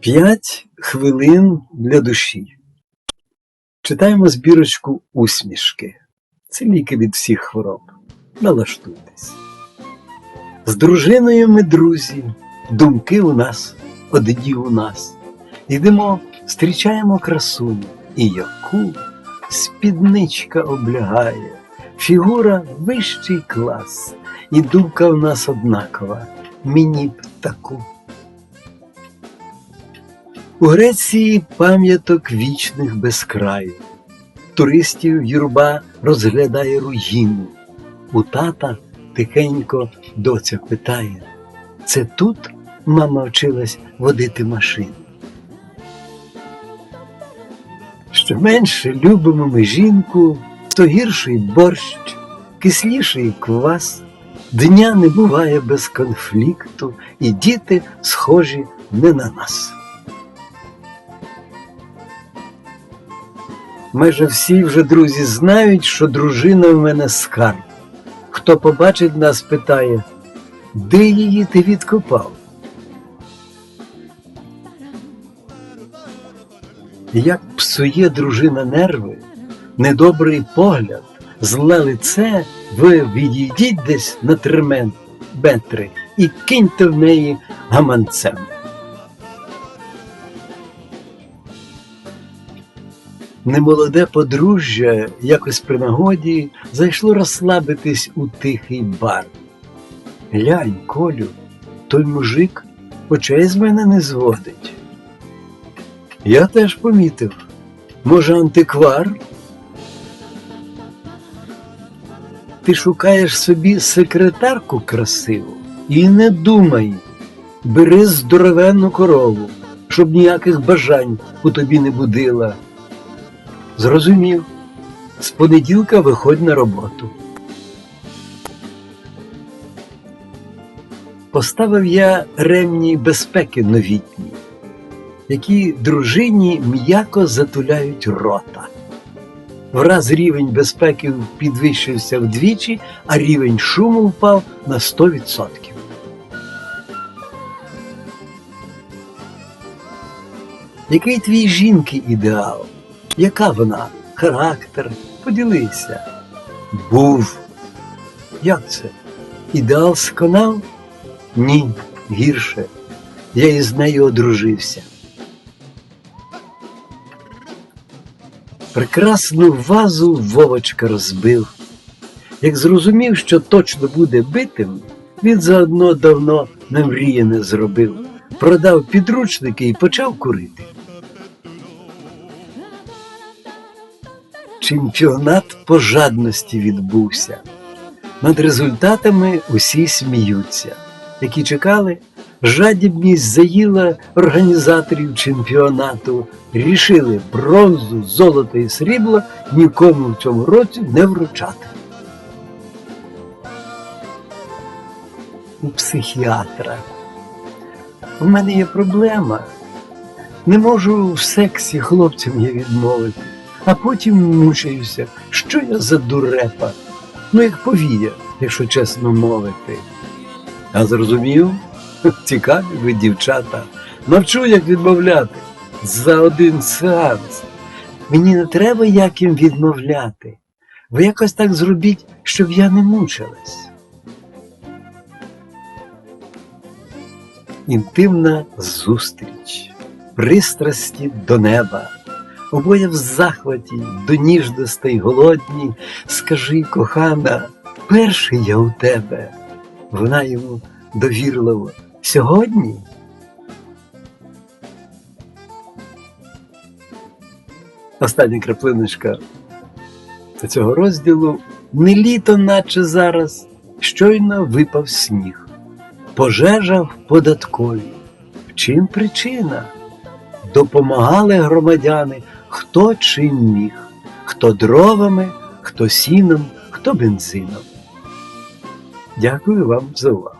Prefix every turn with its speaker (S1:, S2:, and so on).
S1: П'ять хвилин для душі. Читаємо збірочку усмішки. Це ліки від всіх хвороб. Налаштуйтесь. З дружиною ми друзі, думки у нас, одні у нас. Йдемо, зустрічаємо красуню, і яку спідничка облягає, фігура вищий клас, і думка в нас однакова. Мені б таку. У Греції пам'яток вічних без краю. Туристів юрба розглядає руїну. У тата тихенько доця питає: Це тут мама вчилась водити машину? Що менше любимо ми жінку, то гірший борщ, кисліший квас. Дня не буває без конфлікту, і діти схожі не на нас. Майже всі вже друзі знають, що дружина в мене скарб. Хто побачить нас, питає, де її ти відкопав? Як псує дружина нерви, недобрий погляд, зле лице, ви відійдіть десь на три метри і киньте в неї гаманцем. Немолоде подружжя якось при нагоді зайшло розслабитись у тихий бар. Глянь, Колю, той мужик очей з мене не зводить. Я теж помітив. Може, антиквар? Ти шукаєш собі секретарку красиву і не думай, бери здоровенну корову, щоб ніяких бажань у тобі не будила. Зрозумів. З понеділка виходь на роботу. Поставив я ремні безпеки новітні, які дружині м'яко затуляють рота. Враз рівень безпеки підвищився вдвічі, а рівень шуму впав на 100%. Який твій жінки ідеал? Яка вона? Характер? Поділися. Був. Як це? Ідеал сконав? Ні, гірше. Я із нею одружився. Прекрасну вазу Вовочка розбив. Як зрозумів, що точно буде битим, він заодно давно намріяне зробив. Продав підручники і почав курити. Чемпіонат по жадності відбувся. Над результатами усі сміються. Які чекали, жадібність заїла організаторів чемпіонату, рішили бронзу, золото і срібло нікому в цьому році не вручати. У психіатра. У мене є проблема. Не можу в сексі хлопцям я відмовити, а потім мучаюся, що я за дурепа. Ну, як повія, якщо чесно мовити. А зрозумів? Цікаві ви, дівчата. Навчу, як відмовляти за один сеанс. Мені не треба як їм відмовляти. Ви якось так зробіть, щоб я не мучилась. Інтимна зустріч, пристрасті до неба. Обоє в захваті, до ніжностей голодні. Скажи, кохана, перший я у тебе. Вона йому довірливо. Сьогодні? Остання краплиночка цього розділу не літо, наче зараз, щойно випав сніг. Пожежа в податковій. Чим причина? Допомагали громадяни хто чим міг, хто дровами, хто сіном, хто бензином. Дякую вам за увагу.